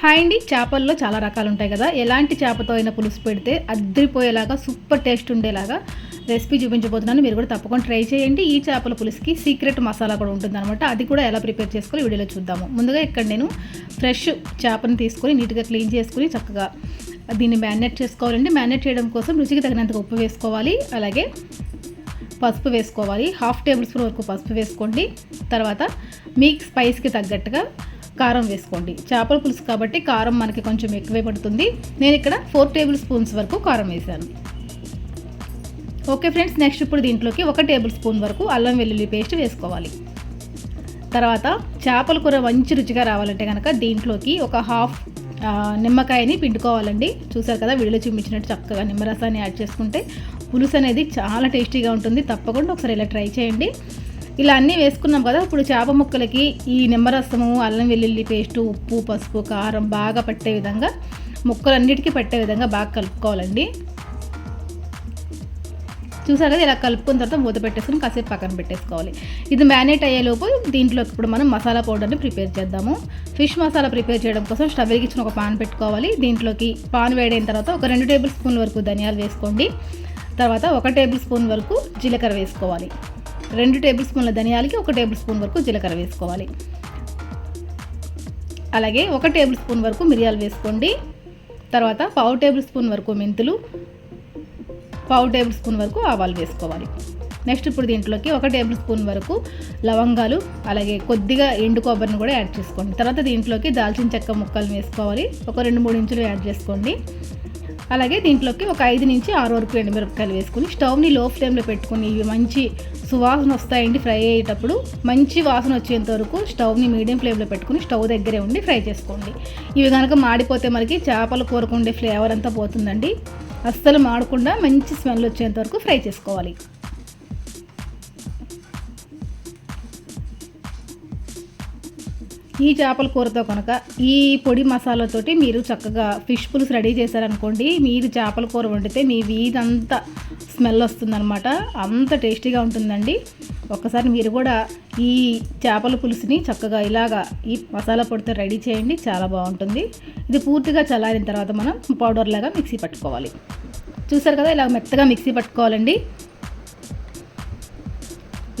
Hi అండి. చేపల్లో చాలా రకాలు ఉంటాయి కదా. ఎలాంటి చేపతో అయినా పులుసు పెడితే అద్దరిపోయేలాగా సూపర్ టేస్ట్ ఉండేలాగా రెసిపీ చూపించబోతున్నాను. మీరు కూడా తప్పకుండా ట్రై చేయండి. ఈ చేపల పులుసుకి సీక్రెట్ మసాలా కూడా ఉంటుంది అనమాట అది కూడా ఎలా ప్రిపేర్ చేసుకోవాలి వీడియోలో చూద్దాము. ముందుగా ఇక్కడ నేను ఫ్రెష్ చేపను తీసుకొని నీట్గా క్లీన్ చేసుకుని చక్కగా దీన్ని మ్యారినేట్ చేసుకోవాలండి. మ్యారినేట్ చేయడం కోసం రుచికి తగినంత ఉప్పు వేసుకోవాలి. అలాగే పసుపు వేసుకోవాలి. హాఫ్ టేబుల్ స్పూన్ వరకు పసుపు వేసుకోండి. తర్వాత మీకు స్పైస్కి తగ్గట్టుగా కారం వేసుకోండి. చేపల పులుసు కాబట్టి కారం మనకి కొంచెం ఎక్కువే పడుతుంది. నేను ఇక్కడ ఫోర్ టేబుల్ స్పూన్స్ వరకు కారం వేసాను ఓకే ఫ్రెండ్స్ నెక్స్ట్ ఇప్పుడు దీంట్లోకి ఒక టేబుల్ స్పూన్ వరకు అల్లం వెల్లుల్లి పేస్ట్ వేసుకోవాలి. తర్వాత చేపల కూర మంచి రుచిగా రావాలంటే కనుక దీంట్లోకి ఒక హాఫ్ నిమ్మకాయని పిండుకోవాలండి. చూసారు కదా వీడియోలో చూపించినట్టు చక్కగా నిమ్మరసాన్ని యాడ్ చేసుకుంటే పులుసు అనేది చాలా టేస్టీగా ఉంటుంది. తప్పకుండా ఒకసారి ఇలా ట్రై చేయండి. ఇలా అన్నీ వేసుకున్నాం కదా ఇప్పుడు చేప ముక్కలకి ఈ నిమ్మరసము అల్లం వెల్లుల్లి పేస్టు ఉప్పు పసుపు కారం బాగా పట్టే విధంగా ముక్కలన్నిటికీ పట్టే విధంగా బాగా కలుపుకోవాలండి. చూసారు కదా ఇలా కలుపుకున్న తర్వాత మూత పెట్టేసుకుని కాసేపు పక్కన పెట్టేసుకోవాలి. ఇది మ్యారినేట్ అయ్యేలోపు దీంట్లో ఇప్పుడు మనం మసాలా పౌడర్ని ప్రిపేర్ చేద్దాము. ఫిష్ మసాలా ప్రిపేర్ చేయడం కోసం స్టవ్ వెలిగించిన ఒక పాన్ పెట్టుకోవాలి. దీంట్లోకి పాన్ వేడైన తర్వాత ఒక రెండు టేబుల్ స్పూన్ల వరకు ధనియాలు వేసుకోండి. తర్వాత ఒక టేబుల్ స్పూన్ వరకు జీలకర్ర వేసుకోవాలి. రెండు టేబుల్ స్పూన్ల ధనియాలకి ఒక టేబుల్ స్పూన్ వరకు జీలకర్ర వేసుకోవాలి. అలాగే ఒక టేబుల్ స్పూన్ వరకు మిరియాలు వేసుకోండి. తర్వాత పావు టేబుల్ స్పూన్ వరకు మెంతులు పావు టేబుల్ స్పూన్ వరకు ఆవాలు వేసుకోవాలి. నెక్స్ట్ ఇప్పుడు దీంట్లోకి ఒక టేబుల్ స్పూన్ వరకు లవంగాలు అలాగే కొద్దిగా ఎండు కొబ్బరిని కూడా యాడ్ చేసుకోండి. తర్వాత దీంట్లోకి దాల్చిన చెక్క ముక్కలు వేసుకోవాలి. ఒక రెండు మూడు ఇంచులు యాడ్ చేసుకోండి. అలాగే దీంట్లోకి ఒక ఐదు నుంచి ఆరు వరకు ఎండుమిరపకాయలు వేసుకుని స్టవ్ని లో ఫ్లేమ్లో పెట్టుకుని ఇవి మంచి సువాసన వస్తాయండి ఫ్రై అయ్యేటప్పుడు. మంచి వాసన వచ్చేంత వరకు స్టవ్ని మీడియం ఫ్లేమ్లో పెట్టుకుని స్టవ్ దగ్గరే ఉండి ఫ్రై చేసుకోండి. ఇవి కనుక మాడిపోతే మనకి చేపల కూరకు ఉండే ఫ్లేవర్ అంతా పోతుందండి. అస్సలు మాడకుండా మంచి స్మెల్ వచ్చేంత వరకు ఫ్రై చేసుకోవాలి. ఈ చేపల కూరతో కనుక ఈ పొడి మసాలాతోటి మీరు చక్కగా ఫిష్ పులుసు రెడీ చేశారనుకోండి మీరు చేపల కూర వండితే మీ వీధంతా స్మెల్ వస్తుందన్నమాట. అంత టేస్టీగా ఉంటుందండి. ఒక్కసారి మీరు కూడా ఈ చేపల పులుసుని చక్కగా ఇలాగా ఈ మసాలా పొడితో రెడీ చేయండి చాలా బాగుంటుంది. ఇది పూర్తిగా చల్లారిన తర్వాత మనం పౌడర్ లాగా మిక్సీ పట్టుకోవాలి. చూసారు కదా ఇలా మెత్తగా మిక్సీ పట్టుకోవాలండి.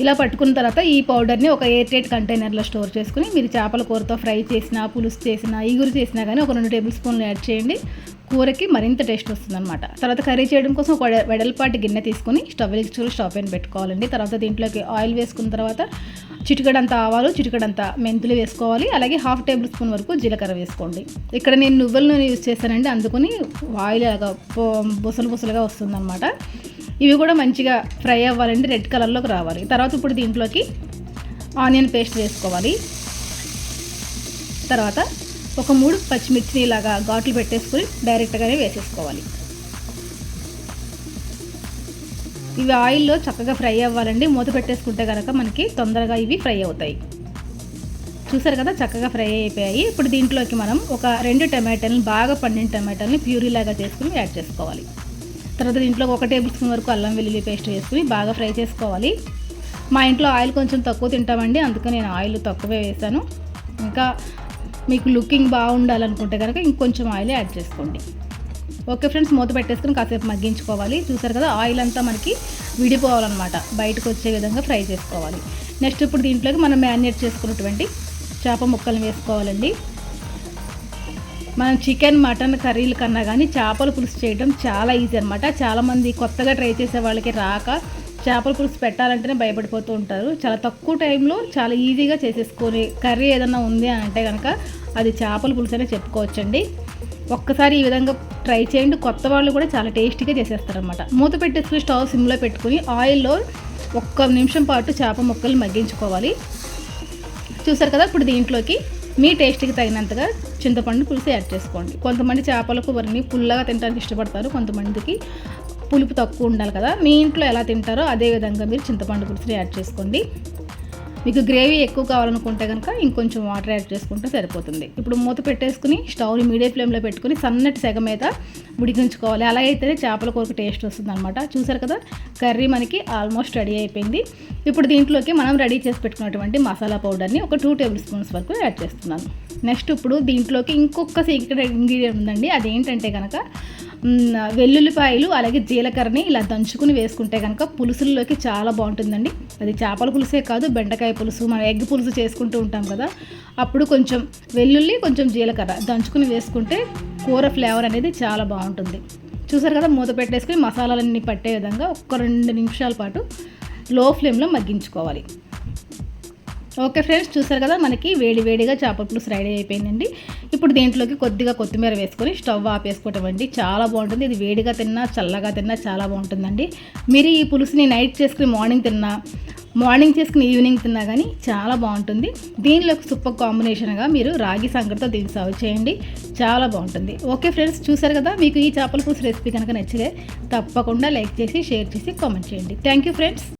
ఇలా పట్టుకున్న తర్వాత ఈ పౌడర్ని ఒక ఎయిర్ టైట్ కంటైనర్లో స్టోర్ చేసుకుని మీరు చేపల కూరతో ఫ్రై చేసినా పులుసు చేసినా ఈగురు చేసినా కానీ ఒక రెండు టేబుల్ స్పూన్లు యాడ్ చేయండి. కూరకి మరింత టేస్ట్ వస్తుందన్నమాట. తర్వాత కర్రీ చేయడం కోసం ఒక వెడల్పాటి గిన్నె తీసుకుని స్టవ్ వెలిగించుకుని స్టవ్ పైన పెట్టుకోవాలండి. తర్వాత దీంట్లోకి ఆయిల్ వేసుకున్న తర్వాత చిటికడంత ఆవాలు చిటికడంత మెంతులు వేసుకోవాలి. అలాగే హాఫ్ టేబుల్ స్పూన్ వరకు జీలకర్ర వేసుకోండి. ఇక్కడ నేను నువ్వుల నూనె యూజ్ చేశానండి. అందుకని ఆయిల్ అలాగా బుసలు బుసలుగా వస్తుందన్నమాట. ఇవి కూడా మంచిగా ఫ్రై అవ్వాలండి రెడ్ కలర్లోకి రావాలి. తర్వాత ఇప్పుడు దీంట్లోకి ఆనియన్ పేస్ట్ వేసుకోవాలి. తర్వాత ఒక మూడు పచ్చిమిర్చిని ఇలాగా ఘాట్లు పెట్టేసుకుని డైరెక్ట్గానే వేసేసుకోవాలి. ఇవి ఆయిల్లో చక్కగా ఫ్రై అవ్వాలండి. మూత పెట్టేసుకుంటే కనుక మనకి తొందరగా ఇవి ఫ్రై అవుతాయి. చూసారు కదా చక్కగా ఫ్రై అయిపోయాయి. ఇప్పుడు దీంట్లోకి మనం ఒక రెండు టమాటాలను బాగా పండిన టమాటాలని ప్యూరీ లాగా చేసుకుని యాడ్ చేసుకోవాలి. తర్వాత దీంట్లో ఒక టేబుల్ స్పూన్ వరకు అల్లం వెల్లుల్లి పేస్ట్ వేసుకుని బాగా ఫ్రై చేసుకోవాలి. మా ఇంట్లో ఆయిల్ కొంచెం తక్కువ తింటామండి అందుకే నేను ఆయిల్ తక్కువే వేసాను. ఇంకా మీకు లుకింగ్ బాగుండాలనుకుంటే కనుక ఇంకొంచెం ఆయిల్ యాడ్ చేసుకోండి. ఓకే ఫ్రెండ్స్ మూత పెట్టేసుకుని కాసేపు మగ్గించుకోవాలి. చూసారు కదా ఆయిల్ అంతా మనకి విడిపోవాలన్నమాట. బయటకు వచ్చే విధంగా ఫ్రై చేసుకోవాలి. నెక్స్ట్ ఇప్పుడు దీంట్లోకి మనం మ్యారినేట్ చేసుకున్నటువంటి చేప ముక్కలు వేసుకోవాలండి. మనం చికెన్ మటన్ కర్రీల కన్నా కానీ చేపల పులుసు చేయడం చాలా ఈజీ అనమాట చాలామంది కొత్తగా ట్రై చేసే వాళ్ళకి రాక చేపల పులుసు పెట్టాలంటేనే భయపడిపోతూ ఉంటారు. చాలా తక్కువ టైంలో చాలా ఈజీగా చేసేసుకొని కర్రీ ఏదన్నా ఉంది అని అంటే కనుక అది చేపల పులుసు అనే చెప్పుకోవచ్చండి. ఒక్కసారి ఈ విధంగా ట్రై చేయండి. కొత్త వాళ్ళు కూడా చాలా టేస్టీగా చేసేస్తారనమాట మూత పెట్టేసుకుని స్టవ్ సిమ్లో పెట్టుకుని ఆయిల్లో ఒక్క నిమిషం పాటు చేప ముక్కలు మగ్గించుకోవాలి. చూసారు కదా ఇప్పుడు దీంట్లోకి మీ టేస్ట్కి తగినంతగా చింతపండు పులుసు యాడ్ చేసుకోండి. కొంతమంది చేపల కూరని పుల్లగా తినడానికి ఇష్టపడతారు కొంతమందికి పులుపు తక్కువ ఉండాలి కదా. మీ ఇంట్లో ఎలా తింటారో అదే విధంగా మీరు చింతపండు పులుసుని యాడ్ చేసుకోండి. మీకు గ్రేవీ ఎక్కువ కావాలనుకుంటే కనుక ఇంకొంచెం వాటర్ యాడ్ చేసుకుంటే సరిపోతుంది. ఇప్పుడు మూత పెట్టేసుకుని స్టవ్ని మీడియం ఫ్లేమ్లో పెట్టుకుని సన్నటి సెగ మీద ఉడికించుకోవాలి అలా అయితేనే చేపల కూరకు టేస్ట్ వస్తుంది అనమాట చూసారు కదా కర్రీ మనకి ఆల్మోస్ట్ రెడీ అయిపోయింది. ఇప్పుడు దీంట్లోకి మనం రెడీ చేసి పెట్టుకున్నటువంటి మసాలా పౌడర్ని ఒక టూ టేబుల్ స్పూన్స్ వరకు యాడ్ చేస్తున్నాను. నెక్స్ట్ ఇప్పుడు దీంట్లోకి ఇంకొక సీక్రెట్ ఇంగ్రీడియంట్ ఉందండి. అదేంటంటే కనుక వెల్లుల్లిపాయలు అలాగే జీలకర్రని ఇలా దంచుకుని వేసుకుంటే కనుక పులుసుల్లోకి చాలా బాగుంటుందండి. అది చేపల పులుసే కాదు బెండకాయ పులుసు మనం ఎగ్ పులుసు చేసుకుంటూ ఉంటాం కదా. అప్పుడు కొంచెం వెల్లుల్లి కొంచెం జీలకర్ర దంచుకుని వేసుకుంటే కూర ఫ్లేవర్ అనేది చాలా బాగుంటుంది. చూసారు కదా మూత పెట్టేసుకుని మసాలాలన్నీ పట్టే విధంగా ఒక్క రెండు నిమిషాల పాటు లో ఫ్లేమ్లో మగ్గించుకోవాలి. ఓకే ఫ్రెండ్స్ చూసారు కదా మనకి వేడి వేడిగా చేపల పులుసు రెడీ అయిపోయిందండి. ఇప్పుడు దీంట్లోకి కొద్దిగా కొత్తిమీర వేసుకొని స్టవ్ ఆపేసుకోవటం అండి. చాలా బాగుంటుంది. ఇది వేడిగా తిన్నా చల్లగా తిన్నా చాలా బాగుంటుందండి. మీరు ఈ పులుసుని నైట్ చేసుకుని మార్నింగ్ తిన్నా మార్నింగ్ చేసుకుని ఈవినింగ్ తిన్నా కానీ చాలా బాగుంటుంది. దీనిలోకి సూపర్ కాంబినేషన్గా మీరు రాగి సంగటితో దీన్ని సర్వ్ చేయండి. చాలా బాగుంటుంది. ఓకే ఫ్రెండ్స్ చూసారు కదా మీకు ఈ చేపల పులుసు రెసిపీ కనుక నచ్చితే తప్పకుండా లైక్ చేసి షేర్ చేసి కామెంట్ చేయండి. Thank you friends.